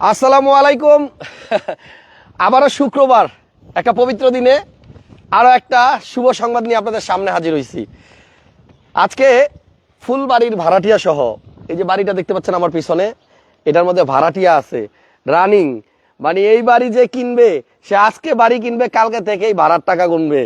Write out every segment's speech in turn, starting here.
আসসালামু আলাইকুম। আবারও শুক্রবার একটা পবিত্র দিনে আরও একটা শুভ সংবাদ নিয়ে আপনাদের সামনে হাজির হয়েছি আজকে ফুলবাড়ির ভাড়াটিয়া সহ এই যে বাড়িটা দেখতে পাচ্ছেন আমার পিছনে এটার মধ্যে ভাড়াটিয়া আছে রানিং। মানে এই বাড়ি যে কিনবে সে আজকে বাড়ি কিনবে কালকে থেকেই ভাড়ার টাকা গুনবে।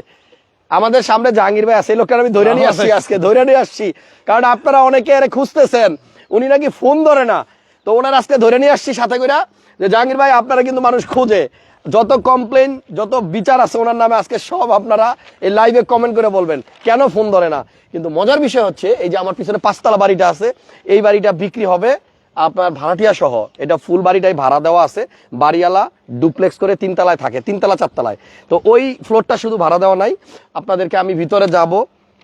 আমাদের সামনে জাহাঙ্গীর ভাই আছে এই লোকটা আমি ধরে নিয়ে আসছি আজকে ধরে নিয়ে আসছি। কারণ আপনারা অনেকে এর খুঁজতেছেন উনি নাকি ফোন ধরে না। তো ওনার আজকে ধরে নিয়ে আসছি সাথে করে যে জাহাঙ্গীর ভাই, আপনারা কিন্তু মানুষ খুঁজে। যত কমপ্লেন যত বিচার আছে ওনার নামে, আজকে সব আপনারা এই লাইভে কমেন্ট করে বলবেন, কেন ফোন ধরে না? কিন্তু মজার বিষয় হচ্ছে, এই যে আমার পিছনে পাঁচতলা বাড়িটা আছে, এই বাড়িটা বিক্রি হবে আপনার ভাড়াটিয়া সহ। এটা ফুল বাড়িটাই ভাড়া দেওয়া আছে, বাড়িওয়ালা ডুপ্লেক্স করে তিনতলায় থাকে, তিনতলা, চারতলায়। তো ওই ফ্লোরটা শুধু ভাড়া দেওয়া নাই। আপনাদেরকে আমি ভিতরে যাব,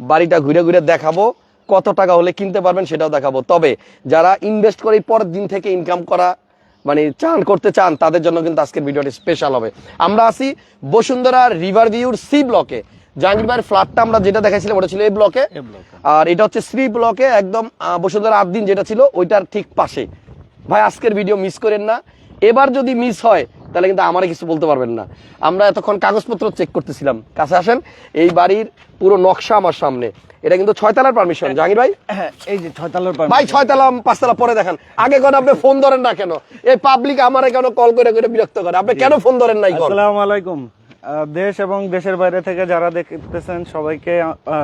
বাড়িটা ঘুরে ঘুরে দেখাবো কত টাকা হলে কিনতে পারবেন সেটাও দেখাবো। তবে যারা ইনভেস্ট করে পরের দিন থেকে ইনকাম করা মানে চান করতে চান তাদের জন্য কিন্তু আজকের ভিডিওটি স্পেশাল হবে। আমরা আছি বসুন্ধরা রিভার ভিউর সি ব্লকে জাহাঙ্গীর ভাইয়ের ফ্ল্যাটটা আমরা যেটা দেখাইছিলাম ওটা ছিল এই ব্লকে আর এটা হচ্ছে শ্রী ব্লকে একদম বসুন্ধরা আট দিন যেটা ছিল ওইটার ঠিক পাশে। ভাই আজকের ভিডিও মিস করেন না। এবার যদি মিস হয় তাহলে কিন্তু আমারে কিছু বলতে পারবেন না। আমরা এতক্ষণ কাগজপত্র চেক করতেছিলাম। কাছে আসেন এই বাড়ির পুরো নকশা আমার সামনে। এটা কিন্তু ছয়তলার পারমিশন জাহাঙ্গীর ভাই? হ্যাঁ এই যে ছয়তলার ভাই ছয়তলা পাঁচতলা পরে দেখেন। আগে কোন আপনি ফোন ধরেন না কেন? এই পাবলিক আমারে কেন কল করে করে বিরক্ত করে? আপনি কেন ফোন ধরেন নাই আসসালামু আলাইকুম। দেশ এবং দেশের বাইরে থেকে যারা দেখতেছেন সবাইকে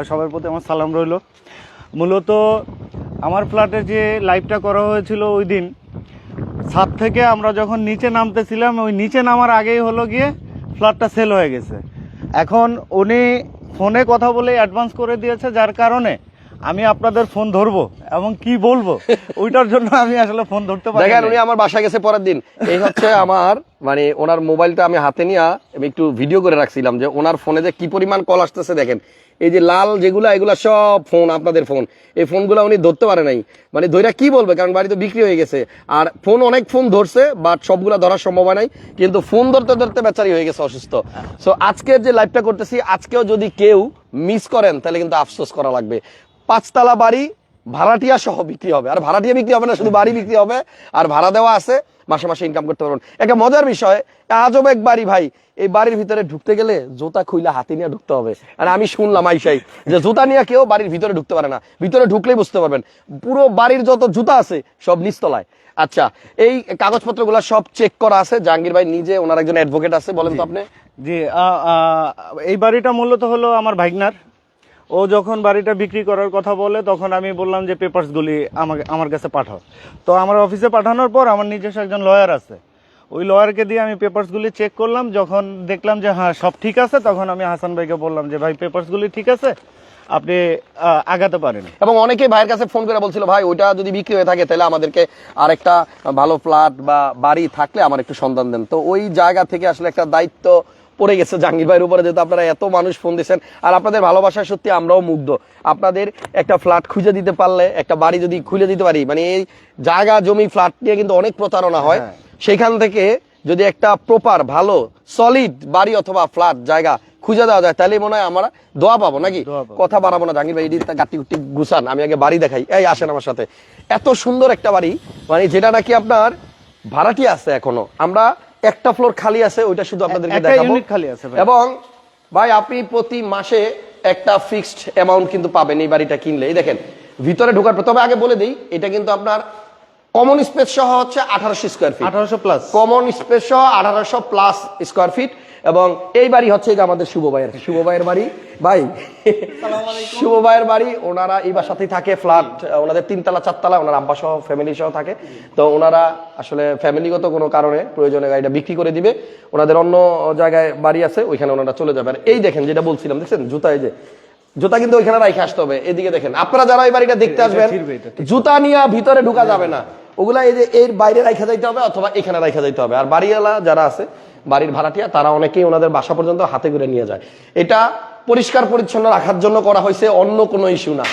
সবার প্রতি আমার সালাম রইল। মূলত আমার ফ্ল্যাটে যে লাইভটা করা হয়েছিল ওই দিন ছাদ থেকে আমরা যখন নিচে নামতেছিলাম, ওই নিচে নামার আগেই হলো গিয়ে ফ্ল্যাটটা সেল হয়ে গেছে। এখন উনি ফোনে কথা বলে অ্যাডভান্স করে দিয়েছে, যার কারণে আমি আপনাদের ফোন ধরবো এবং কি বলব? ওইটার জন্য আমি আসলে ফোন ধরতে পারি দেখেন, উনি আমার বাসায় গেছে পরের দিন। এই হচ্ছে আমার মানে ওনার মোবাইলটা আমি হাতে নিয়ে আমি একটু ভিডিও করে রাখছিলাম যে ওনার ফোনে যে কি পরিমাণ কল আসতেছে, দেখেন। এই যে লাল যেগুলা, এগুলা সব ফোন আপনাদের ফোন এই ফোনগুলো উনি ধরতে পারে নাই। মানে ধৈরা কি বলবে? কারণ বাড়িতে বিক্রি হয়ে গেছে। আর ফোন অনেক ফোন ধরছে বাট সবগুলা ধরার সম্ভব নাই। কিন্তু ফোন ধরতে ধরতে বেচারি হয়ে গেছে অসুস্থ। সো আজকের যে লাইভটা করতেছি, আজকেও যদি কেউ মিস করেন, তাহলে কিন্তু আফসোস করা লাগবে। পাঁচতলা বাড়ি ভাড়াটিয়া সহ বিক্রি হবে। আর ভাড়াটিয়া বিক্রি হবে না শুধু বাড়ি বিক্রি হবে আর ভাড়া দেওয়া আছে মাসে মাসে ইনকাম করতে পারবেন। একটা মজার বিষয় আজব এক বাড়ি ভাই এই বাড়ির ভিতরে ঢুকতে গেলে জুতা খুইলা হাতি নিয়ে ঢুকতে হবে। আর আমি শুনলাম আইসাই যে জুতা নিয়ে কেউ বাড়ির ভিতরে ঢুকতে পারে না। ভিতরে ঢুকলেই বুঝতে পারবেন পুরো বাড়ির যত জুতা আছে সব নিচতলায়। আচ্ছা এই কাগজপত্রগুলো সব চেক করা আছে। জাহাঙ্গীর ভাই নিজে ওনার একজন অ্যাডভোকেট আছে বলেন তো আপনি। জি এই বাড়িটা মূলত হলো আমার ভাইগনার। ও যখন বাড়িটা বিক্রি করার কথা বলে, তখন আমি বললাম যে পেপারসগুলি আমাকে, আমার কাছে পাঠাও। তো আমার অফিসে পাঠানোর পর আমার নিজস্ব একজন লয়ার আছে। ওই লয়ারকে দিয়ে আমি পেপারসগুলি চেক করলাম। যখন দেখলাম যে হ্যাঁ সব ঠিক আছে, তখন আমি হাসান ভাইকে বললাম যে, ভাই পেপারসগুলি ঠিক আছে, আপনি আগাতে পারেন। এবং অনেকেই ভাইয়ের কাছে ফোন করে বলছিল, ভাই, ওইটা যদি বিক্রি হয়ে থাকে, তাহলে আমাদেরকে আরেকটা ভালো ফ্ল্যাট বা বাড়ি থাকলে আমার একটু সন্ধান দেন। তো ওই জায়গা থেকে আসলে একটা দায়িত্ব পড়ে গেছে জাহাঙ্গীর ভাইয়ের উপরে যেহেতু আপনারা এত মানুষ ফোন দিচ্ছেন আর আপনাদের ভালোবাসায় সত্যি আমরাও মুগ্ধ। আপনাদের একটা ফ্ল্যাট খুঁজে দিতে পারলে একটা বাড়ি যদি খুলে দিতে পারি মানে এই জায়গা জমি ফ্ল্যাট নিয়ে কিন্তু অনেক প্রতারণা হয়। হ্যাঁ। সেখান থেকে যদি একটা প্রপার ভালো সলিড বাড়ি অথবা ফ্ল্যাট জায়গা খুঁজে দেওয়া যায় তাহলে মনে হয় আমরা দোয়া পাবো নাকি? কথা বাড়াবো না। জাহাঙ্গীর ভাই এটি গাটি গুটি গুছান আমি আগে বাড়ি দেখাই। এই আসেন আমার সাথে। এত সুন্দর একটা বাড়ি মানে যেটা নাকি আপনার ভাড়াটি আছে এখনও। আমরা একটা ফ্লোর খালি আছে ওইটা শুধু আপনাদেরকে দেখাবো। খালি আছে। এবং ভাই আপনি প্রতি মাসে একটা ফিক্সড অ্যামাউন্ট কিন্তু পাবেন এই বাড়িটা কিনলে। এই দেখেন ভিতরে ঢোকার তবে আগে বলে দিই এটা কিন্তু আপনার কমন স্পেস সহ হচ্ছে আঠারোশো স্কোয়ার ফিট আঠারোশো প্লাস কমন স্পেস সহ আঠারোশো প্লাস স্কোয়ার ফিট এবং এই বাড়ি হচ্ছে যে আমাদের শুভ ভাইয়ের শুভ ভাইয়ের বাড়ি। ভাই শুভ ভাইয়ের বাড়ি ওনারা এই বাসাতেই থাকে ফ্ল্যাট ওনাদের তিনতলা চারতলা ওনার আব্বা সহ ফ্যামিলি সহ থাকে। তো ওনারা আসলে ফ্যামিলিগত কোনো কারণে প্রয়োজনে গাড়িটা বিক্রি করে দিবে। ওনাদের অন্য জায়গায় বাড়ি আছে ওইখানে ওনারা চলে যাবে। আর এই দেখেন যেটা বলছিলাম দেখছেন? জুতা এই যে জুতা কিন্তু ওইখানে রাইখে আসতে হবে। এদিকে দেখেন আপনারা যারা এই বাড়িটা দেখতে আসবেন জুতা নিয়ে ভিতরে ঢুকা যাবে না। ওগুলা এই যে এর বাইরে রাখা যাইতে হবে অথবা এখানে রাখা যাইতে হবে। আর বাড়িওয়ালা যারা আছে বাড়ির ভাড়াটিয়া তারা অনেকেই ওনাদের বাসা পর্যন্ত হাতে করে নিয়ে যায়। এটা পরিষ্কার পরিচ্ছন্ন রাখার জন্য করা হয়েছে অন্য কোনো ইস্যু না।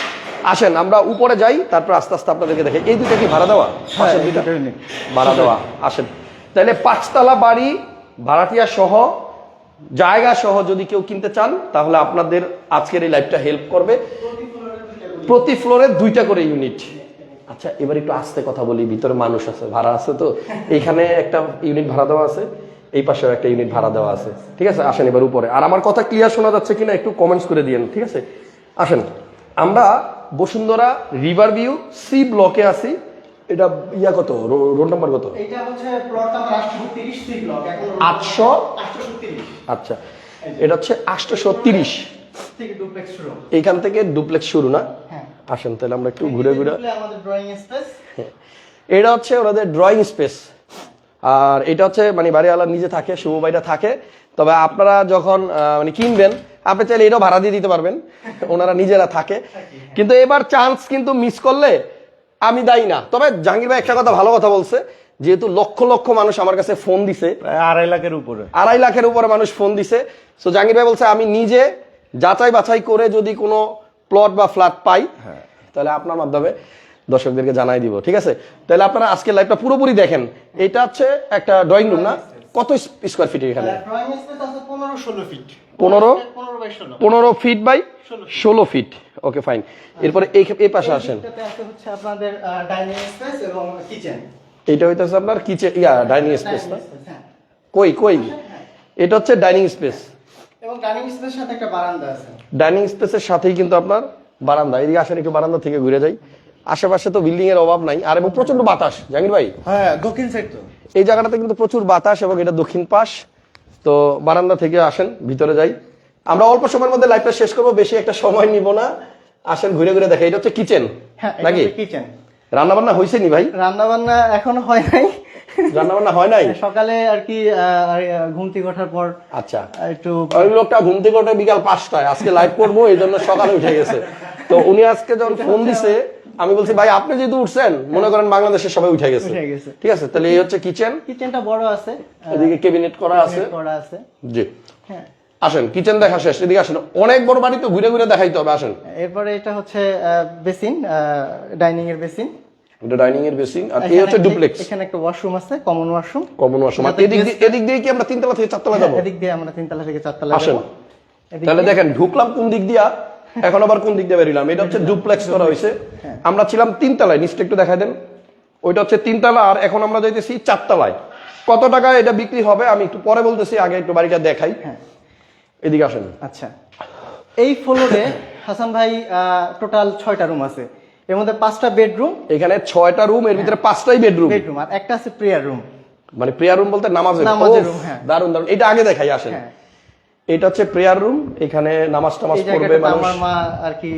আসেন আমরা উপরে যাই তারপর আস্তে আস্তে আপনাদেরকে দেখে। এই দুটো কি ভাড়া দেওয়া? unit। ভাড়া দেওয়া। আসেন। তাহলে পাঁচতলা বাড়ি ভাড়াটিয়া সহ জায়গা সহ যদি কেউ কিনতে চান তাহলে আপনাদের আজকের এই লাইফটা হেল্প করবে। প্রতি ফ্লোরে দুইটা করে ইউনিট। আচ্ছা এবার একটু আস্তে কথা বলি ভিতরে মানুষ আছে ভাড়া আছে তো। এইখানে একটা ইউনিট ভাড়া দেওয়া আছে এই পাশেও একটা ইউনিট ভাড়া দেওয়া আছে। ঠিক আছে আসেন এবার উপরে। আর আমার কথা ক্লিয়ার শোনা যাচ্ছে কিনা একটু কমেন্টস করে দিয়েন ঠিক আছে? আসেন আমরা বসুন্ধরা রিভার ভিউ সি ব্লকে আছি। এটা ইয়া কত? রোড নাম্বার কত? এটা হচ্ছে প্লট নাম্বার 830 সি ব্লক এখন আটশো? আচ্ছা এটা হচ্ছে আটশোশো তিরিশ থেকে ডুপ্লেক্স শুরু। এইখান থেকে ডুপ্লেক্স শুরু না? হ্যাঁ। আসেন তাহলে আমরা একটু ঘুরে ঘুরে ডিসপ্লে আমাদের ড্রয়িং স্পেস এটা হচ্ছে ওনাদের ড্রয়িং স্পেস আর এটা হচ্ছে মানে বাড়িওয়ালা নিজে থাকে শুভ ভাইটা থাকে। তবে আপনারা যখন আহ, মানে কিনবেন আপনি চাইলে এটাও ভাড়া দিয়ে দিতে পারবেন। ওনারা নিজেরা থাকে। কিন্তু এবার চান্স কিন্তু মিস করলে আমি দায়ী না। তবে জাহাঙ্গীর ভাই একটা কথা ভালো কথা বলছে যেহেতু লক্ষ লক্ষ মানুষ আমার কাছে ফোন দিছে। আড়াই লাখের উপরে। আড়াই লাখের উপরে মানুষ ফোন দিছে। সো জাহাঙ্গীর ভাই বলছে আমি নিজে যাচাই বাছাই করে যদি কোনো প্লট বা ফ্ল্যাট পাই তাহলে আপনার মাধ্যমে দর্শকদেরকে জানাই দিব ঠিক আছে? তাহলে আপনারা আজকে লাইভটা পুরোপুরি দেখেন। এটা হচ্ছে একটা ড্রয়িং রুম না? কত স্কোয়ার ফিট এখানে? ড্রয়িং স্পেস আছে 15 16 ফিট 15 15 বাই 16 পনেরো ফিট বাই ষোলো ফিট ওকে ফাইন এরপরে এই এই পাশে আসেন। এটাতে আছে হচ্ছে আপনাদের ডাইনিং স্পেস এবং কিচেন এটা হইতেছে আপনার কিচেন ইয়া ডাইনিং স্পেস না? হ্যাঁ। কই কই? এটা হচ্ছে ডাইনিং স্পেস এবং ডাইনিং স্পেসের সাথে একটা বারান্দা আছে। ডাইনিং স্পেসের সাথেই কিন্তু আপনার বারান্দা। এদিকে আসেন একটু বারান্দা থেকে ঘুরে যাই। আশেপাশে তো বিল্ডিং এর অভাব নাই আর এবং প্রচণ্ড বাতাস। জাহাঙ্গীর ভাই? হ্যাঁ দক্ষিণ সাইড তো। এই জায়গাটাতে কিন্তু প্রচুর বাতাস এবং এটা দক্ষিণ পাশ। তো বারান্দা থেকে আসেন ভিতরে যাই। আমরা অল্প সময়ের মধ্যে লাইফটা শেষ করব বেশি একটা সময় নিব না। আসেন ঘুরে ঘুরে দেখে। এটা হচ্ছে কিচেন হ্যাঁ নাকি? কিচেন রান্না বান্না হয়েছে নি ভাই? রান্না বান্না এখনও হয় নাই। রান্না বান্না হয় নাই? সকালে আর কি ঘুম থেকে ওঠার পর আচ্ছা। একটু ওই লোকটা ঘুম থেকে ওঠে বিকাল পাঁচটায়। আজকে লাইভ করব এই জন্য সকালে উঠে গেছে। তো উনি আজকে যখন ফোন দিছে আমি বলছি ভাই আপনি যেহেতু উঠছেন মনে করেন বাংলাদেশের সবাই উঠে গেছে। ঠিক আছে তাহলে এই হচ্ছে কিচেন কিচেনটা বড় আছে এদিকে ক্যাবিনেট করা আছে। করা আছে। জি। হ্যাঁ। আসেন কিচেন দেখা শেষ এদিকে আসেন। অনেক বড় বাড়ি তো ঘুরে ঘুরে দেখাইতে হবে আসেন। এরপরে এটা হচ্ছে বেসিন ডাইনিং এর বেসিন এটা ডাইনিং এর বেসিং আর এই হচ্ছে ডুপ্লেক্স এখানে একটা ওয়াশরুম আছে কমন ওয়াশরুম কমন ওয়াশরুম আর এদিক দিয়ে এদিক দিয়ে কি আমরা তিনতলা থেকে চারতলা যাব? এদিক দিয়ে আমরা তিনতলা থেকে চারতলা আসেন। তাহলে দেখেন ঢুকলাম কোন দিক দিয়া এখন আবার কোন দিক দিয়ে বেরিলাম। এটা হচ্ছে ডুপ্লেক্স করা হয়েছে। আমরা ছিলাম তিনতলায় নিচটা একটু দেখাই দেন। ওইটা হচ্ছে তিনতলা আর এখন আমরা যাইতেছি চারতলায়। কত টাকা এটা বিক্রি হবে? আমি একটু পরে বলতেছি আগে একটু বাড়িটা দেখাই। হ্যাঁ। এদিকে আসেন। আচ্ছা। এই ফ্লোরে হাসান ভাই টোটাল ছয়টা রুম আছে। এর মধ্যে পাঁচটা বেডরুম এখানে ছয়টা রুম এর ভিতরে পাঁচটাই বেডরুম। বেডরুম আর একটা আছে প্রেয়ার রুম মানে প্রেয়ার রুম বলতে নামাজের নামাজের রুম হ্যাঁ। দারুণ দারুণ এটা আগে দেখাই আসেন। হ্যাঁ। এটা হচ্ছে প্রেয়ার রুম এখানে নামাজ টামাজ পড়বে মানুষ। আমার মা আর কি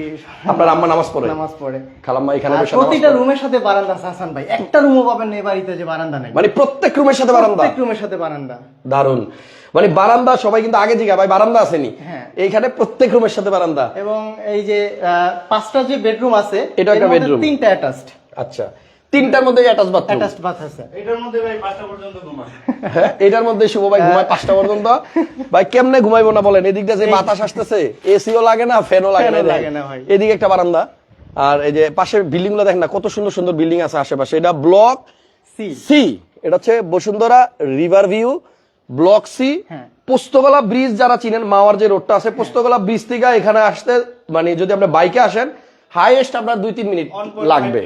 আপনার আম্মা নামাজ পড়ে। নামাজ পড়ে। খালাম্মা এখানে বসে নামাজ প্রতিটা রুমের সাথে বারান্দা আছে হাসান ভাই। একটা রুমও পাবেন না এই বাড়িতে যে বারান্দা নেই। মানে প্রত্যেক রুমের সাথে বারান্দা? প্রত্যেক রুমের সাথে বারান্দা। দারুণ মানে বারান্দা সবাই কিন্তু আগে জিগা ভাই বারান্দা আসেনি। হ্যাঁ। এইখানে প্রত্যেক রুমের সাথে বারান্দা। এবং এই যে পাঁচটা যে বেডরুম আছে এটা একটা bedroom। তিনটা অ্যাটাচড আচ্ছা। তিনটার মধ্যে অ্যাটাচ বাথরুম অ্যাটাচড বাথ আছে। এটার মধ্যে ভাই পাঁচটা পর্যন্ত ঘুমায়। হ্যাঁ এটার মধ্যে শুভ ভাই ঘুমায় পাঁচটা পর্যন্ত। ভাই কেমনে ঘুমাইবো না বলেন? এদিক দিয়ে যে বাতাস আসতেছে এসিও লাগে না ফ্যানও লাগে না এদিকে। লাগে না ভাই। এদিকে একটা বারান্দা। আর এই যে পাশের বিল্ডিংগুলো দেখেন না কত সুন্দর সুন্দর বিল্ডিং আছে আশেপাশে। এটা ব্লক সি সি এটা হচ্ছে Bashundhara river view block C হ্যাঁ। পোস্তগোলা ব্রিজ যারা চিনেন মাওয়ার যে রোডটা আছে পোস্তগোলা ব্রিজ থেকে এখানে আসতে মানে যদি আপনি বাইকে আসেন হাইয়েস্ট আপনার দুই তিন মিনিট লাগবে।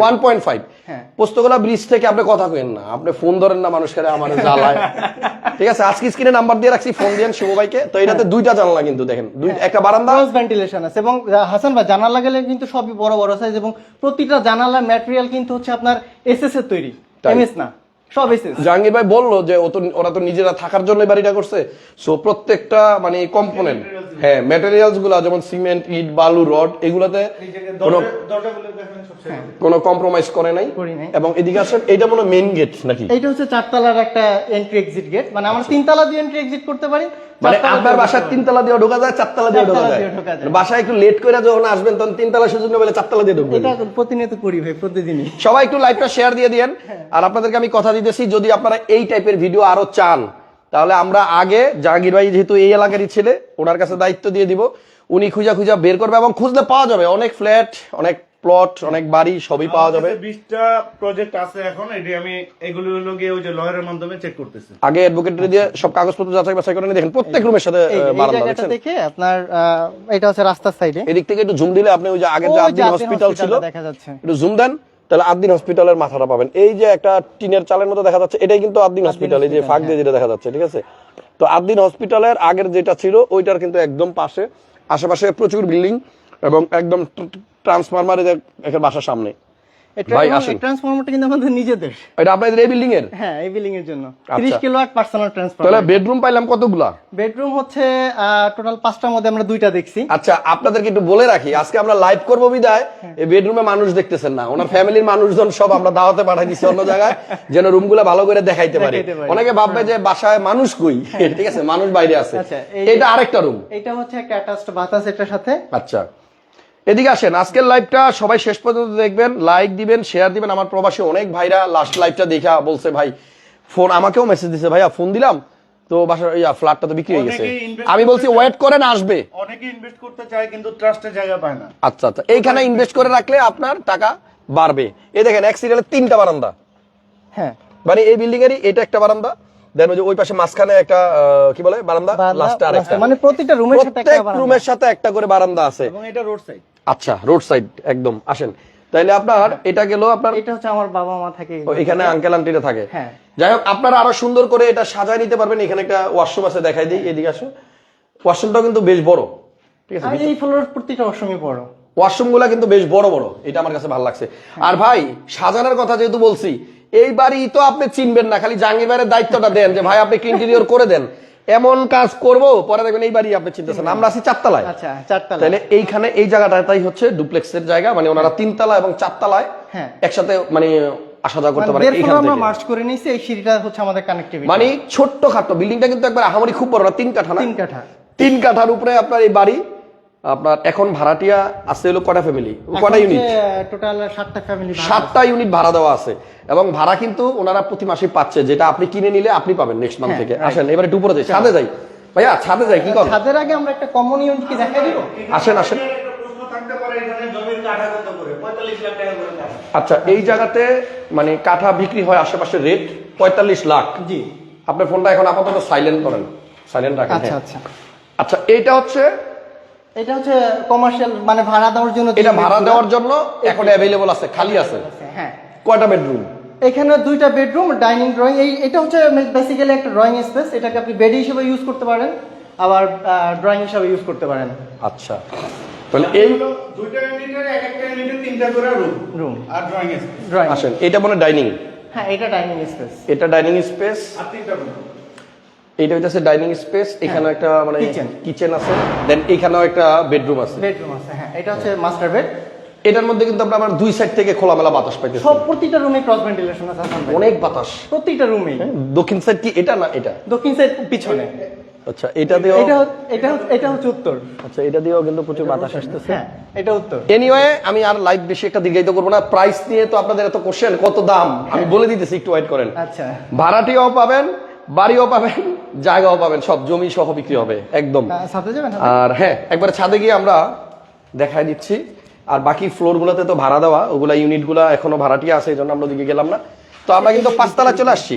ওয়ান পয়েন্ট ফাইভ হ্যাঁ। পোস্তগোলা ব্রিজ থেকে আপনি কথা কেন না। আপনি ফোন ধরেন না মানুষকে আমার জ্বালায়। ঠিক আছে আজকে স্ক্রিনে নাম্বার দিয়ে রাখছি ফোন দিয়েন শুভ ভাইকে। তো এটাতে দুইটা জানলা কিন্তু দেখেন। দুই একটা বারান্দা। ভেন্টিলেশন আছে। এবং হাসান ভাই জানালা গেলে কিন্তু সবই বড় বড় সাইজ এবং প্রতিটা জানালা ম্যাটেরিয়াল কিন্তু হচ্ছে আপনার এসএস এর তৈরি। এমএস না। সব এসএস জাহাঙ্গীর ভাই বলল যে ও তো ওরা তো নিজেরা থাকার জন্য বাড়িটা করছে। সো প্রত্যেকটা মানে কম্পোনেন্ট হ্যাঁ ম্যাটেরিয়ালসগুলা যেমন সিমেন্ট ইট বালু রড এগুলাতে কোনো দরজাগুলো দেখেন সবচেয়ে কোনো কম্প্রোমাইজ করে নাই। এবং এদিকে আসেন এটা মনে মেইন গেট নাকি? এইটা হচ্ছে চারতলার একটা এন্ট্রি এক্সিট গেট মানে আমরা তিনতলা দিয়ে এন্ট্রি এক্সিট করতে পারি মানে আপনার বাসার তিনতলা দিয়ে ঢোকা যায় চারতলা দিয়ে ঢোকা যায়। বাসায় একটু লেট করে যখন আসবেন তখন তিনতলা সুযোগ নেবে চারতলা দিয়ে। ঢুকবেন। এটা প্রতিনিয়ত করি ভাই প্রতিদিনই। সবাই একটু লাইভটা শেয়ার দিয়ে দিয়েন। আর আপনাদেরকে আমি কথা দিতেছি যদি আপনারা এই টাইপের ভিডিও আরও চান তাহলে আমরা আগে জাহাঙ্গীর ভাই যেহেতু এই এলাকারই ছেলে ওনার কাছে দায়িত্ব দিয়ে দিব। উনি খুঁজা খুঁজা বের করবে এবং খুঁজলে পাওয়া যাবে। অনেক ফ্ল্যাট অনেক প্লট অনেক বাড়ি সবই পাওয়া যাবে। বিশটা প্রজেক্ট আছে এখন এটি আমি এগুলো হলো গিয়ে ওই যে লয়ারের মাধ্যমে চেক করতেছি। আগে অ্যাডভোকেট দিয়ে সব কাগজপত্র যাচাই বাছাই করে নিয়ে দেখেন প্রত্যেক রুমের সাথে এই বারান্দা জায়গাটা দেখছেন? আপনার আহ, এটা হচ্ছে রাস্তার সাইডে এদিক থেকে একটু জুম দিলে আপনি ওই যে আগের যে আদিন হসপিটাল ছিল দেখা যাচ্ছে। একটু জুম দেন। তাহলে আদিন হসপিটালের মাথাটা পাবেন। এই যে একটা টিনের চালের মতো দেখা যাচ্ছে এটাই কিন্তু আদিন হসপিটাল এই যে ফাঁক দিয়ে যেটা দেখা যাচ্ছে ঠিক আছে? তো আদিন হসপিটালের আগের যেটা ছিল ওইটার কিন্তু একদম পাশে। আশেপাশে প্রচুর বিল্ডিং এবং একদম ট্রান্সফরমারের বাসার সামনে। ভাই, আসেন। ট্রান্সফরমারটা কিন্তু আমাদের নিজেদের। এটা আপনাদের এই বিল্ডিং এর? হ্যাঁ এই বিল্ডিং এর জন্য। তিরিশ কিলো ওয়াট তাহলে বেডরুম পাইলাম কতগুলা? বেডরুম হচ্ছে টোটাল পাঁচটার মধ্যে আমরা দুইটা দেখছি। আচ্ছা আপনাদেরকে একটু বলে রাখি আজকে আমরা লাইভ করব বিদায়। এই বেডরুমে মানুষ দেখতেছেন না। ওনার ফ্যামিলির মানুষজন সব আমরা দাওয়াতে পাঠাই দিচ্ছি অন্য জায়গায় যেন রুমগুলো ভালো করে দেখাইতে পারি। অনেকে ভাববে যে বাসায় মানুষ কই? ঠিক আছে মানুষ বাইরে আছে। আচ্ছা, এটা আরেকটা রুম এটা হচ্ছে একটা অ্যাটাচড বাতাস এটার সাথে। আচ্ছা। এদিকে আসেন আজকের লাইভটা সবাই শেষ পর্যন্ত দেখবেন লাইক দিবেন শেয়ার দিবেন। আমার প্রবাসী অনেক ভাইরা লাস্ট লাইভটা দেখা বলছে ভাই ফোন আমাকেও মেসেজ দিছে ভাইয়া ফোন দিলাম। তো বাসার ইয়া ফ্ল্যাটটা তো বিক্রি হয়ে গেছে। আমি বলছি ওয়েট করেন আসবে। অনেকে ইনভেস্ট করতে চায় কিন্তু ট্রাস্টের জায়গা পায় না। আচ্ছা আচ্ছা। এইখানে ইনভেস্ট করে রাখলে আপনার টাকা বাড়বে। এই দেখেন এক সিরিয়ালে তিনটা বারান্দা। হ্যাঁ। মানে এই বিল্ডিং এরই এটা একটা বারান্দা দেন ওই যে ওই পাশে মাঝখানে একটা কি বলে বারান্দা লাস্টে আরেকটা। মানে প্রতিটা রুমের সাথে একটা। রুমের সাথে একটা করে বারান্দা আছে। এবং এটা রোড সাইড আচ্ছা রোড সাইড একদম আসেন। তাইলে আপনার এটা গেল আপনার এটা হচ্ছে আমার বাবা মা থাকে এখানে আঙ্কেল আন্টিরা থাকে। হ্যাঁ। যাই হোক আপনারা আরও সুন্দর করে এটা সাজায় নিতে পারবেন। এখানে একটা ওয়াশরুম আছে দেখাই দিই এদিকে আসো। ওয়াশরুমটাও কিন্তু বেশ বড়। ঠিক আছে আর এই ফ্লোর প্রতিটা অসময় বড়। ওয়াশরুমগুলা কিন্তু বেশ বড় বড়। এটা আমার কাছে ভালো লাগছে। আর ভাই সাজানোর কথা যেহেতু বলছি এই বাড়ি তো আপনি চিনবেন না খালি জাঙ্গিবারের দায়িত্বটা দেন যে ভাই আপনি ইন্টেরিয়র করে দেন? এমন কাজ করব পরে দেখবেন এই বাড়ি আপনি চিন্তা আমরা আছি চারতলায়। আচ্ছা তাহলে এইখানে এই জায়গাটাই হচ্ছে ডুপ্লেক্সের জায়গা মানে ওনারা তিনতলা এবং চারতলায় হ্যাঁ। একসাথে মানে আসা যাওয়া করতে পারে। দেড় এইখান আমরা মার্চ করে নিয়েছি এই সিঁড়িটা হচ্ছে আমাদের কানেক্টিভিটি মানে ছোট্ট খাটো বিল্ডিংটা কিন্তু একবার আহামরি খুব বড় না তিন কাঠা না? তিন কাঠা। তিন কাঠার উপরে আপনার এই বাড়ি। আপনার এখন ভাড়াটিয়া আছে হলো কটা ফ্যামিলি কটা ইউনিট টোটাল সাতটা ফ্যামিলি সাতটা ইউনিট ভাড়া দেওয়া আছে। এবং ভাড়া কিন্তু ওনারা প্রতি মাসে পাচ্ছে যেটা আপনি কিনে নিলে আপনি পাবেন নেক্সট মান্থ হ্যাঁ, থেকে। আসেন এবারে একটু উপরে যাই ছাদে যাই। ভাইয়া ছাদে যাই কি করেন? ছাদের আগে আমরা একটা কমন ইউনিট কি দেখাই দিব? আসেন আসেন। আচ্ছা এই জায়গাতে মানে কাঠা বিক্রি হয় আশেপাশে রেট পঁয়তাল্লিশ লাখ। জি। আপনার ফোনটা এখন আপাতত সাইলেন্ট করেন। সাইলেন্ট রাখেন আচ্ছা হ্যাঁ। আচ্ছা। আচ্ছা এইটা হচ্ছে এটা হচ্ছে কমার্শিয়াল মানে ভাড়া দেওয়ার জন্য এটা ভাড়া দেওয়ার জন্য এখন অ্যাভেলেবল আছে খালি আছে। হ্যাঁ। কয়টা বেডরুম এখানে দুইটা বেডরুম ডাইনিং ড্রয়িং এই এটা হচ্ছে বেসিক্যালি একটা ড্রয়িং স্পেস এটাকে আপনি বেড হিসেবে ইউজ করতে পারেন আবার ড্রয়িং হিসেবে ইউজ করতে পারেন। আচ্ছা। তাহলে এই দুইটা ইউনিটের এক একটা ইউনিটে তিনটা করে রুম রুম আর ড্রয়িং স্পেস ড্রয়িং আসেন এটা মনে ডাইনিং হ্যাঁ এটা ডাইনিং স্পেস এটা ডাইনিং স্পেস আর তিনটা রুম এইটা হইতেছে ডাইনিং স্পেস এখানে একটা মানে কিচেন আছে দেন এইখানেও একটা বেডরুম আছে। বেডরুম আছে হ্যাঁ। এটা হচ্ছে মাস্টার বেড এটার মধ্যে কিন্তু আমরা আবার দুই সাইড থেকে খোলামেলা বাতাস পাইতেছি। সব প্রতিটা রুমে ক্রস ভেন্টিলেশন আছে অনেক বাতাস। প্রতিটা রুমে দক্ষিণ সাইড কি এটা না এটা? দক্ষিণ সাইড পিছনে। আচ্ছা এটা দিয়েও এটা হচ্ছে- এটা হচ্ছে- এটা হচ্ছে উত্তর। আচ্ছা এটা দিয়েও কিন্তু প্রচুর বাতাস আসতেছে। হ্যাঁ এটা উত্তর। এনিওয়ে আমি আর লাইভ বেশি একটা দীর্ঘায়িত করব না। প্রাইস নিয়ে তো আপনাদের এত কোশ্চেন কত দাম? আমি বলে দিতেছি একটু ওয়েট করেন। আচ্ছা। ভাড়াটিও পাবেন বাড়িও পাবেন জায়গাও পাবেন সব জমি সহ বিক্রি হবে একদম। আর হ্যাঁ একবার ছাদে গিয়ে আমরা দেখাই দিচ্ছি। আর বাকি ফ্লোর গুলোতে তো ভাড়া দেওয়া ওগুলা ইউনিটগুলা এখনও ভাড়াটিয়া আছে এই জন্য আমরা ওদিকে গেলাম না। তো আমরা কিন্তু পাঁচতলা চলে আসছি।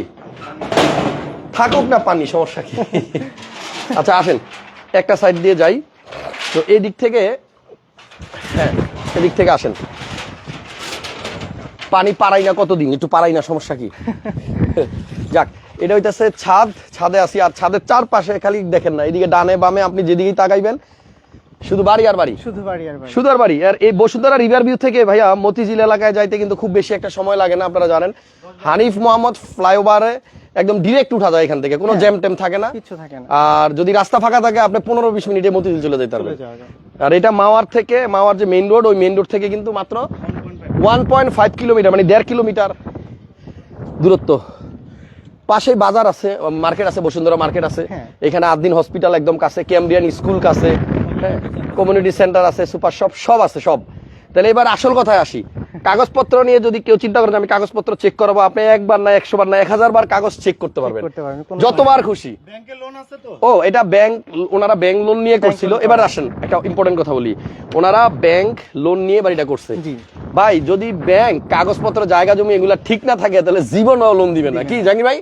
থাকুক না পানি সমস্যা কি? আচ্ছা আসেন। একটা সাইড দিয়ে যাই। তো এই দিক থেকে হ্যাঁ এদিক থেকে আসেন। পানি পারাই না কতদিন? একটু পারাই না সমস্যা কি? যাক এটা হইতেছে ছাদ ছাদে আসি আর ছাদের চারপাশে খালি দেখেন না এদিকে ডানে বামে আপনি যেদিকেই তাকাইবেন শুধু বাড়ি আর বাড়ি? শুধু বাড়ি আর বাড়ি। শুধু আর বাড়ি? আর এই বসুন্ধরা রিভার ভিউ থেকে ভাইয়া মতিঝিল এলাকায় যাইতে কিন্তু খুব বেশি একটা সময় লাগে না আপনারা জানেন। হানিফ মোহাম্মদ ফ্লাইওভারে একদম ডিরেক্ট উঠা যায় এখান থেকে কোনো জ্যাম টেম থাকে না। কিচ্ছু থাকে না। আর যদি রাস্তা ফাঁকা থাকে আপনি পনেরো বিশ মিনিটে মতিঝিল চলে যেতে পারবেন। আর এটা মাওয়ার থেকে মাওয়ার যে মেইন রোড ওই মেইন রোড থেকে কিন্তু মাত্র ওয়ান পয়েন্ট ফাইভ কিলোমিটার মানে দেড় কিলোমিটার দূরত্ব। পাশেই বাজার আছে মার্কেট আছে বসুন্ধরা মার্কেট আছে হ্যাঁ। এখানে আদিন হসপিটাল একদম কাছে ক্যাম্বিয়ান স্কুল কাছে হ্যাঁ কমিউনিটি সেন্টার আছে সুপার শপ সব আছে সব তাহলে এবার আসল কথায় আসি। কাগজপত্র নিয়ে যদি কেউ চিন্তা করেন আমি কাগজপত্র চেক করব আপনি একবার না একশো বার না এক হাজার বার কাগজ চেক করতে পারবেন। যতবার খুশি। ব্যাংকে লোন আছে তো? ও এটা ব্যাংক ওনারা ব্যাংক লোন নিয়ে করছিল। এবার আসেন একটা ইম্পর্টেন্ট কথা বলি। ওনারা ব্যাংক লোন নিয়ে বাড়িটা করছে। ভাই যদি ব্যাংক কাগজপত্র জায়গা জমি এগুলা ঠিক না থাকে তাহলে জীবনও লোন দিবে না। কি জানি ভাই?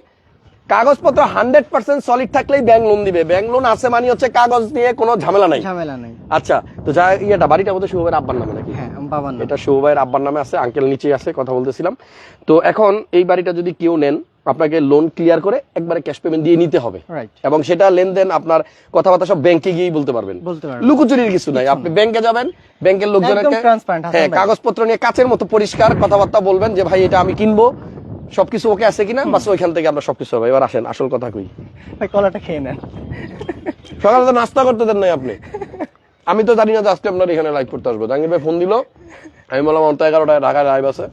কাগজপত্র হান্ড্রেড পার্সেন্ট সলিড থাকলেই ব্যাংক লোন দিবে। ব্যাংক লোন আছে মানে হচ্ছে কাগজ নিয়ে কোনো ঝামেলা নাই। ঝামেলা নেই। আচ্ছা তো যা ইয়েটা বাড়িটা বোধহয় শুভের আব্বার নামে নাকি? হ্যাঁ এটা শুভ ভাইয়ের আব্বার নামে আছে আঙ্কেল নিচে আছে কথা বলতেছিলাম। তো এখন এই বাড়িটা যদি কেউ নেন আপনাকে লোন ক্লিয়ার করে একবারে ক্যাশ পেমেন্ট দিয়ে নিতে হবে। এবং সেটা লেনদেন আপনার কথাবার্তা সব ব্যাংকে গিয়েই বলতে পারবেন। লুকোচুরির কিছু নাই। আপনি ব্যাংকে যাবেন ব্যাংকের লোকজনকে হ্যাঁ কাগজপত্র নিয়ে কাচের মতো পরিষ্কার কথাবার্তা বলবেন যে ভাই এটা আমি কিনবো। সবকিছু ওকে আছে কিনা? বাস ওইখান থেকে আমরা সবকিছু হবে। এবার আসেন আসল কথা কই? ভাই কলাটা খেয়ে নেন। সকালে তো নাস্তা করতে দেন নাই আপনি। আমি তো জানি না যে আজকে আপনার এখানে লাইভ করতে আসব। জাহাঙ্গীর ভাই ফোন দিল। আমি বললাম অন্ত এগারোটায় ঢাকায় লাইভ আছে।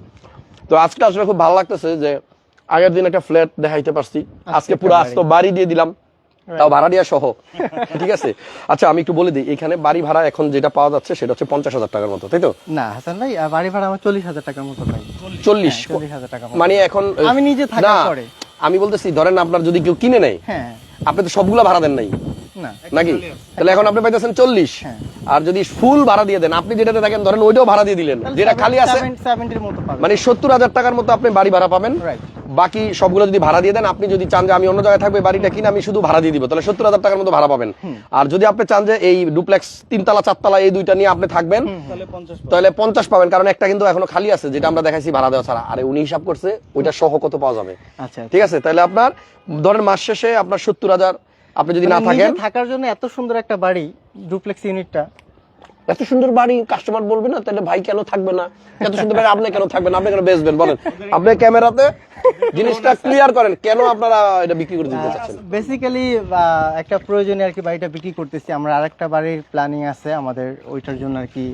তো আজকে আসলে খুব ভালো লাগতেছে যে আগের দিন একটা ফ্ল্যাট দেখাইতে পারছি। আজকে পুরো আস্ত বাড়ি দিয়ে দিলাম। তাও ভাড়া দিয়া সহ। ঠিক আছে? আচ্ছা আমি একটু বলে দিই এখানে বাড়ি ভাড়া এখন যেটা পাওয়া যাচ্ছে সেটা হচ্ছে পঞ্চাশ হাজার টাকার মতো তাই তো? না হাসান ভাই বাড়ি ভাড়া আমার চল্লিশ হাজার টাকার মতো ভাই। চল্লিশ? হ্যাঁ, হাজার টাকা মানে এখন আমি নিজে পরে। আমি বলতেছি ধরেন আপনার যদি কেউ কিনে নেয় হ্যাঁ। আপনি তো সবগুলা ভাড়া দেন নাই। নাকি? তাহলে এখন আপনি পাইতেছেন চল্লিশ। হ্যাঁ। আর যদি ফুল ভাড়া দিয়ে দেন আপনি যেটাতে থাকেন ধরেন ওইটাও ভাড়া দিয়ে দিলেন। যেটা খালি আছে মানে সত্তর হাজার টাকার মতো আপনি বাড়ি ভাড়া পাবেন। বাকি সবগুলো যদি ভাড়া দিয়ে দেন আপনি যদি চান যে আমি অন্য জায়গায় থাকব বাড়িটা কিনে আমি শুধু ভাড়া দিয়ে দিব তাহলে সত্তর হাজার টাকার মতো ভাড়া পাবেন। আর যদি আপনি চান যে এই ডুপ্লেক্স তিনতলা চারতলা এই দুইটা নিয়ে আপনি থাকবেন তাহলে পঞ্চাশ পাবেন। কারণ একটা কিন্তু এখনও খালি আছে যেটা আমরা দেখাইছি ভাড়া দেওয়া ছাড়া। আরে উনি হিসাব করছে ওইটা সহ কত পাওয়া যাবে। আচ্ছা। ঠিক আছে তাহলে আপনার ধরেন মাস শেষে আপনার সত্তর হাজার আপনি যদি না মানে থাকেন? থাকার জন্য এত সুন্দর একটা বাড়ি ডুপ্লেক্স ইউনিটটা এত সুন্দর বাড়ি কাস্টমার বলবে না তাহলে ভাই কেন থাকবে না? এত সুন্দর বাড়ি আপনি কেন থাকবেন? আপনি কেন বেচবেন? বলেন। আপনি ক্যামেরাতে জিনিসটা ক্লিয়ার করেন কেন আপনারা এটা বিক্রি করে দিতে চাচ্ছেন? বেসিক্যালি একটা প্রয়োজনে আর কি বাড়িটা বিক্রি করতেছি। আমরা আরেকটা বাড়ির প্ল্যানিং আছে আমাদের ওইটার জন্য আর কি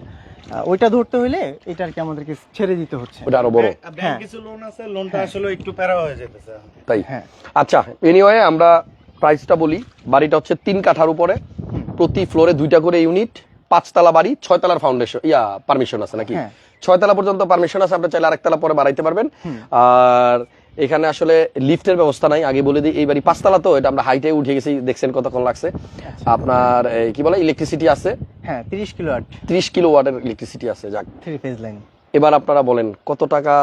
ওইটা ধরতে হইলে এটা আর কি আমাদেরকে ছেড়ে দিতে হচ্ছে। ওটা আরও বড়। ব্যাংক কিছু লোন আছে লোনটা আসলে একটু প্যারা হয়ে যেতেছে। তাই? হ্যাঁ। আচ্ছা এনিওয়ে আমরা প্রাইসটা বলি বাড়িটা হচ্ছে তিন কাঠার উপরে। প্রতি ফ্লোরে দুইটা করে ইউনিট পাঁচতলা বাড়ি ছয়তলার ফাউন্ডেশন ইয়া পারমিশন আছে নাকি? হ্যাঁ। ছয়তলা পর্যন্ত পারমিশন আছে আপনি চাইলে আরেকতলা পরে বাড়াইতে পারবেন। আর এখানে আসলে লিফটের ব্যবস্থা নাই আগে বলে দিই এই বাড়ি পাঁচতলা তো এটা আমরা হাইটে উঠে গেছি দেখছেন কতক্ষণ লাগছে। আপনার এই, কি বলে ইলেকট্রিসিটি আছে। হ্যাঁ তিরিশ কিলো আট ত্রিশ কিলো ওয়াটের ইলেকট্রিসিটি আছে যাক। থ্রি ফেজ লাইন এবার আপনারা বলেন কত টাকা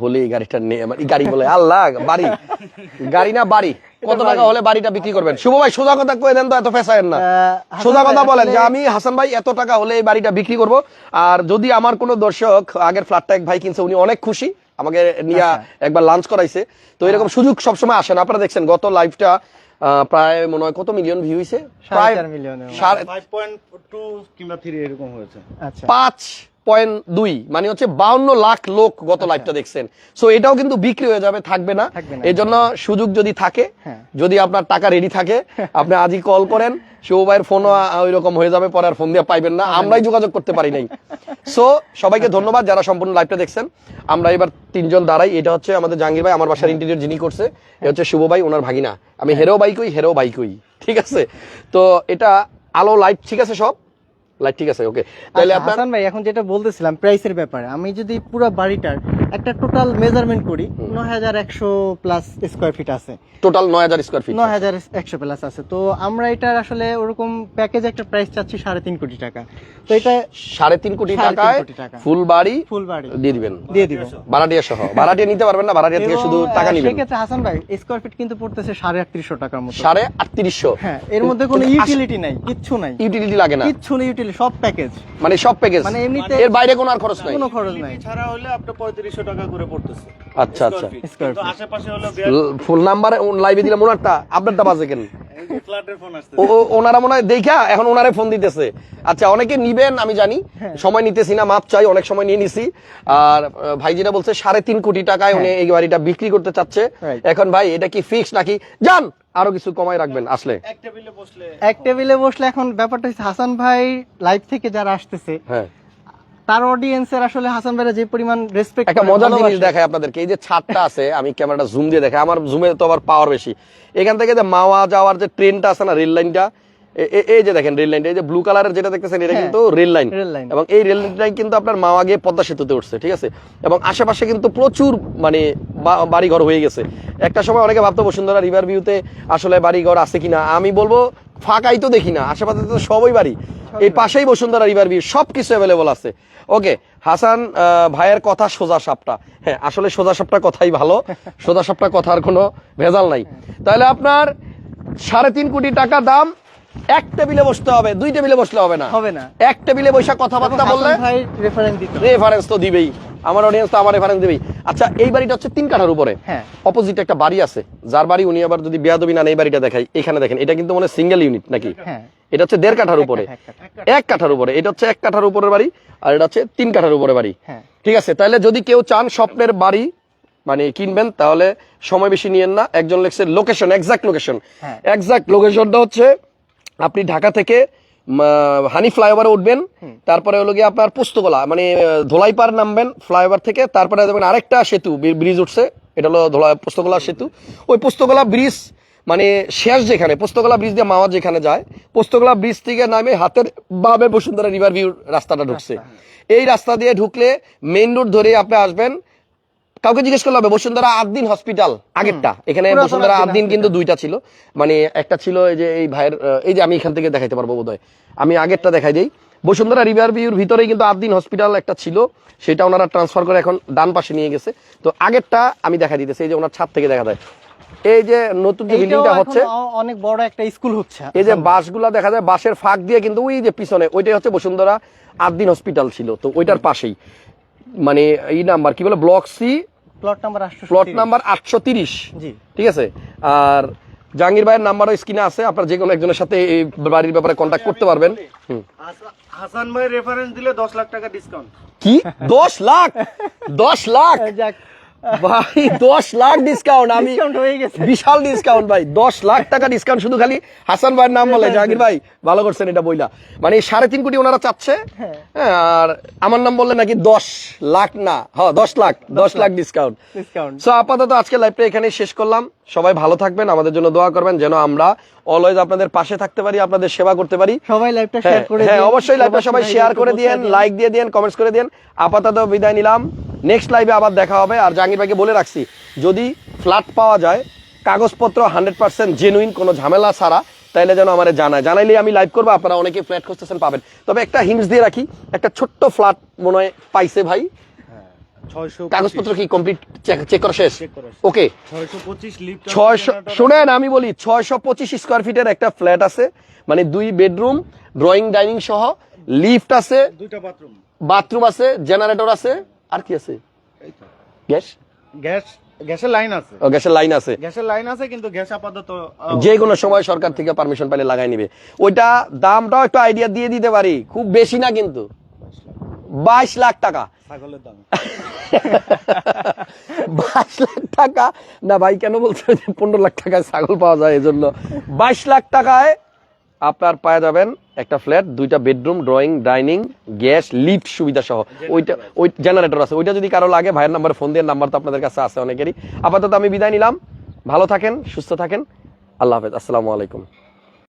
হলে এই গাড়িটা নিয়ে এই গাড়ি বলে আল্লাহ বাড়ি। গাড়ি না বাড়ি? কত টাকা হলে বাড়িটা বিক্রি করবেন? শুভ ভাই সোজা কথা কয়ে দেন তো এত ফেসায়েন না। সোজা কথা বলেন যে আমি হাসান ভাই এত টাকা হলে এই বাড়িটা বিক্রি করব। আর যদি আমার কোনো দর্শক আগের ফ্ল্যাটটা এক ভাই কিনছে উনি অনেক খুশি। আমাকে নিয়ে একবার লাঞ্চ করাইছে। তো এরকম সুযোগ সবসময় আসে না। আপনারা দেখছেন গত লাইভটা প্রায় মনে হয় কত মিলিয়ন ভিউ হয়েছে প্রায় পয়েন্ট টু কিংবা থ্রি এরকম হয়েছে। আচ্ছা। পাঁচ পয়েন্ট দুই মানে হচ্ছে বাউন্ন লাখ লোক গত লাইভটা দেখছেন। সো এটাও কিন্তু বিক্রি হয়ে যাবে থাকবে না। এই জন্য সুযোগ যদি থাকে হ্যাঁ। যদি আপনার টাকা রেডি থাকে আপনি আজই কল করেন শোভাইয়ের ফোনও ওই রকম হয়ে যাবে পরে আর ফোন দিয়ে পাইবেন না। আমরাই যোগাযোগ করতে পারি নাই। সো সবাইকে ধন্যবাদ যারা সম্পূর্ণ লাইভটা দেখছেন। আমরা এবার তিনজন দাঁড়াই। এটা হচ্ছে আমাদের জাহাঙ্গীর ভাই আমার বাসার ইন্টেরিয়র যিনি করছে এ হচ্ছে শুভ ভাই ওনার ভাগিনা। আমি হেরো বাইকই হেরো বাইকই ঠিক আছে? তো এটা আলো লাইট ঠিক আছে সব? লাইট ঠিক আছে ওকে তাহলে আচ্ছা, আপনার হাসান ভাই এখন যেটা বলতেছিলাম প্রাইসের ব্যাপারে আমি যদি পুরো বাড়িটার একটা টোটাল মেজারমেন্ট করি নয় হাজার একশো প্লাস স্কোয়ার ফিট আছে। টোটাল নয় হাজার স্কোয়ার ফিট নয় হাজার একশো প্লাস আছে। তো আমরা এটার আসলে ওরকম প্যাকেজ একটা প্রাইস চাচ্ছি সাড়ে তিন কোটি টাকা। তো এটা সাড়ে তিন কোটি টাকায় টাকা। ফুল বাড়ি ফুল বাড়ি। দিয়ে দিবেন। দিয়ে দিব। ভাড়াটিয়া সহ। ভাড়াটিয়া নিতে পারবেন না ভাড়াটিয়া থেকে শুধু টাকা নিবেন। সেক্ষেত্রে হাসান ভাই স্কোয়ার ফিট কিন্তু পড়তেছে সাড়ে আটত্রিশশো টাকার মতো। সাড়ে আটত্রিশশো। হ্যাঁ এর মধ্যে কোনো ইউটিলিটি নাই কিচ্ছু নাই। ইউটিলিটি লাগে না। কিচ্ছু নেই ইউটিলিটি সব প্যাকেজ মানে সব প্যাকেজ মানে এমনিতে এর বাইরে কোনো আর খরচ নাই। কোনো খরচ নাই। ছাড়া হলে আপনার পঁয়ত্রিশশো টাকা করে পড়তেছে। আচ্ছা আচ্ছা। আশেপাশে হলো ফুল নাম্বার লাইভে দিলাম ওনারটা আপনারটা বাজে কেন? ফ্ল্যাটের ফোন আসছে ও ও- ওনারা মনে হয় দেখা এখন ওনারে ফোন দিতেছে। আচ্ছা অনেকে নিবেন আমি জানি। হ্যাঁ। সময় নিতেছি না মাপ চাই অনেক সময় নিয়ে নিছি। আর ভাই যেটা বলছে সাড়ে তিন কোটি টাকায় উনি এই বাড়িটা বিক্রি করতে চাচ্ছে। হ্যাঁ। এখন ভাই এটা কি ফিক্স নাকি? যান আরও কিছু কমাই রাখবেন আসলে। এক টেবিলে বসলে এক টেবিলে বসলে এখন ব্যাপারটা হচ্ছে হাসান ভাই লাইভ থেকে যারা আসতেছে হ্যাঁ। তার অডিয়েন্সের আসলে হাসান ভাইরা যে পরিমাণ রেসপেক্ট একটা মজার জিনিস দেখায় আপনাদেরকে এই যে ছাদটা আছে আমি ক্যামেরাটা জুম দিয়ে দেখাই আমার জুমে তো আবার পাওয়ার বেশি। এখান থেকে যে মাওয়া যাওয়ার যে ট্রেনটা আছে না রেল লাইনটা এই যে দেখেন রেল লাইনটা এই যে ব্লু কালারের যেটা দেখতেছেন এটা হ্যাঁ, কিন্তু রেল লাইন লাইন। এবং এই রেল লাইনটাই কিন্তু আপনার মাওয়া গিয়ে পদ্মা সেতুতে উঠছে ঠিক আছে? এবং আশেপাশে কিন্তু প্রচুর মানে বাড়িঘর হয়ে গেছে। একটা সময় অনেকে ভাবতো বসুন্ধরা রিভার ভিউতে আসলে বাড়িঘর আছে কিনা আমি বলব ফাঁকাই তো দেখি না আশেপাশে তো সবই বাড়ি। এই পাশেই বসুন্ধরা রিভার ভিউ সব কিছু অ্যাভেলেবল আছে। ওকে হাসান ভাইয়ের কথা সোজা সাপটা। হ্যাঁ আসলে সোজা সাপটা কথাই ভালো সোজা সাপটা কথার কোনো ভেজাল নাই। তাহলে আপনার সাড়ে তিন কোটি টাকা দাম এক টেবিলে বসতে হবে দুই টেবিলে বসলে হবে না। হবে না। এক টেবিলে বসে কথাবার্তা বললে। রেফারেন্স তো দিবেই। আমার অডিয়েন্স তো আমার রেফারেন্স দিবেই। আচ্ছা এই বাড়িটা হচ্ছে তিন কাঠার উপরে। হ্যাঁ। অপোজিট একটা বাড়ি আছে। যার বাড়ি উনি আবার যদি বিয়াদবি না এই বাড়িটা দেখাই এখানে দেখেন এটা কিন্তু মানে সিঙ্গেল ইউনিট নাকি? হ্যাঁ। এটা হচ্ছে দেড় কাঠার উপরে। এক কাঠার উপরে। এটা হচ্ছে এক কাঠার উপরের বাড়ি আর এটা হচ্ছে তিন কাঠার উপরে বাড়ি। হ্যাঁ। ঠিক আছে? তাহলে যদি কেউ চান স্বপ্নের বাড়ি মানে কিনবেন তাহলে সময় বেশি নিয়েন না। একজন লেখছে লোকেশন এক্সাক্ট লোকেশন। এক্সাক্ট লোকেশনটা হচ্ছে আপনি ঢাকা থেকে হানি ফ্লাইওভারে উঠবেন তারপরে হলো গিয়ে আপনার পোস্তগোলা মানে ধোলাইপার নামবেন ফ্লাইওভার থেকে তারপরে দেখবেন আরেকটা সেতু ব্রিজ উঠছে এটা হলো ধোলা পোস্তগোলা সেতু। ওই পোস্তগোলা ব্রিজ মানে শেষ যেখানে পোস্তগোলা ব্রিজ দিয়ে মাওয়া যেখানে যায় পোস্তগোলা ব্রিজ থেকে নামে হাতের বাবে বসুন্ধরা রিভার ভিউ রাস্তাটা ঢুকছে। এই রাস্তা দিয়ে ঢুকলে মেইন রোড ধরে আপনি আসবেন কাউকে জিজ্ঞেস করলে হবে বসুন্ধরা আদিন হসপিটাল আগেরটা। এখানে বসুন্ধরা আদিন কিন্তু দুইটা ছিল। মানে একটা ছিল এই যে এই ভাইয়ের এই যে আমি এখান থেকে দেখাইতে পারব বোধহয়। আমি আগেরটা দেখাই দিই। বসুন্ধরা রিভার ভিউর ভিতরেই কিন্তু আদিন হসপিটাল একটা ছিল। সেটা ওনারা ট্রান্সফার করে এখন ডান পাশে নিয়ে গেছে। তো আগেরটা আমি দেখা দিতেছি এই যে ওনার ছাদ থেকে দেখা যায়। এই যে নতুন যে বিল্ডিংটা হচ্ছে অনেক বড় একটা স্কুল হচ্ছে। এই যে বাসগুলা দেখা যায় বাসের ফাঁক দিয়ে কিন্তু ওই যে পিছনে ওইটাই হচ্ছে বসুন্ধরা আদিন হসপিটাল ছিল। তো ওইটার পাশেই। মানে এই নাম্বার কি বলে ব্লক সি প্লট নাম্বার আটশো প্লট নাম্বার আটশো তিরিশ। ঠিক আছে? আর জাহাঙ্গীর ভাইয়ের নাম্বারও স্ক্রিনে আছে আপনার যে কোনো একজনের সাথে এই বাড়ির ব্যাপারে কন্ট্যাক্ট করতে পারবেন। হাসান ভাই রেফারেন্স দিলে দশ লাখ টাকা ডিসকাউন্ট কি? দশ লাখ? দশ লাখ? ভাই দশ লাখ ডিসকাউন্ট আমি বিশাল ডিসকাউন্ট ভাই দশ লাখ টাকা ডিসকাউন্ট শুধু খালি হাসান ভাইয়ের নাম বলে। জাহাঙ্গীর ভাই। ভালো করছেন এটা বইলা। মানে সাড়ে তিন কোটি ওনারা চাচ্ছে হ্যাঁ। হ্যাঁ, আর আমার নাম বললে নাকি দশ লাখ না। হ্যাঁ দশ লাখ দশ লাখ ডিসকাউন্ট ডিসকাউন্ট সো আপাতত আজকে লাইভটা এখানে শেষ করলাম। সবাই ভালো থাকবেন আমাদের জন্য দোয়া করবেন যেন আমরা অলওয়েজ আপনাদের পাশে থাকতে পারি আপনাদের সেবা করতে পারি। সবাই লাইভটা হ্যাঁ শেয়ার করে হ্যাঁ অবশ্যই লাইভটা সবাই শেয়ার করে দিয়েন দিন। লাইক দিয়ে দিয়েন কমেন্টস করে দিন আপাতত বিদায় নিলাম। নেক্সট লাইভে আবার দেখা হবে। আর জাহাঙ্গীর ভাইকে বলে রাখছি যদি ফ্ল্যাট পাওয়া যায় কাগজপত্র হান্ড্রেড পার্সেন্ট জেনুইন কোনো ঝামেলা ছাড়া তাইলে যেন আমার জানায়। জানাইলে আমি লাইভ করব আপনারা অনেকে ফ্ল্যাট খুঁজতেছেন পাবেন। তবে একটা হিংস দিয়ে রাখি একটা ছোট্ট ফ্ল্যাট মনে হয় পাইছে ভাই। কাগজপত্র কি কমপ্লিট চেক করা শেষ। ওকে ছয়শো শুনেন আমি বলি ছয়শো পঁচিশ স্কোয়ার ফিটের একটা ফ্ল্যাট আছে মানে দুই বেডরুম ড্রয়িং ডাইনিং সহ লিফট আছে দুইটা বাথরুম বাথরুম আছে জেনারেটর আছে আর কি আছে? গ্যাস গ্যাস গ্যাসের লাইন আছে। ও গ্যাসের লাইন আছে। গ্যাসের লাইন আছে কিন্তু গ্যাস আপাতত যে কোনো সময় সরকার থেকে পারমিশন পাইলে লাগাই নিবে। ওইটা দামটাও একটু আইডিয়া দিয়ে দিতে পারি খুব বেশি না কিন্তু। বাইশ লাখ টাকা। ছাগলের দাম। বাইশ লাখ টাকা? না ভাই কেন বলছে যে পনেরো লাখ টাকায় ছাগল পাওয়া যায়? এজন্য বাইশ লাখ টাকায় আপনার পাওয়া যাবেন একটা ফ্ল্যাট দুইটা bedroom drawing dining gas lift সুবিধা সহ ওইটা ওই জেনারেটর আছে। ওইটা যদি কারও লাগে ভাইয়ের নাম্বার ফোন দিয়ে নাম্বার তো আপনাদের কাছে আছে অনেকেরই। আপাতত আমি বিদায় নিলাম। ভালো থাকেন সুস্থ থাকেন। আল্লাহ হাফেজ। আসসালামু আলাইকুম।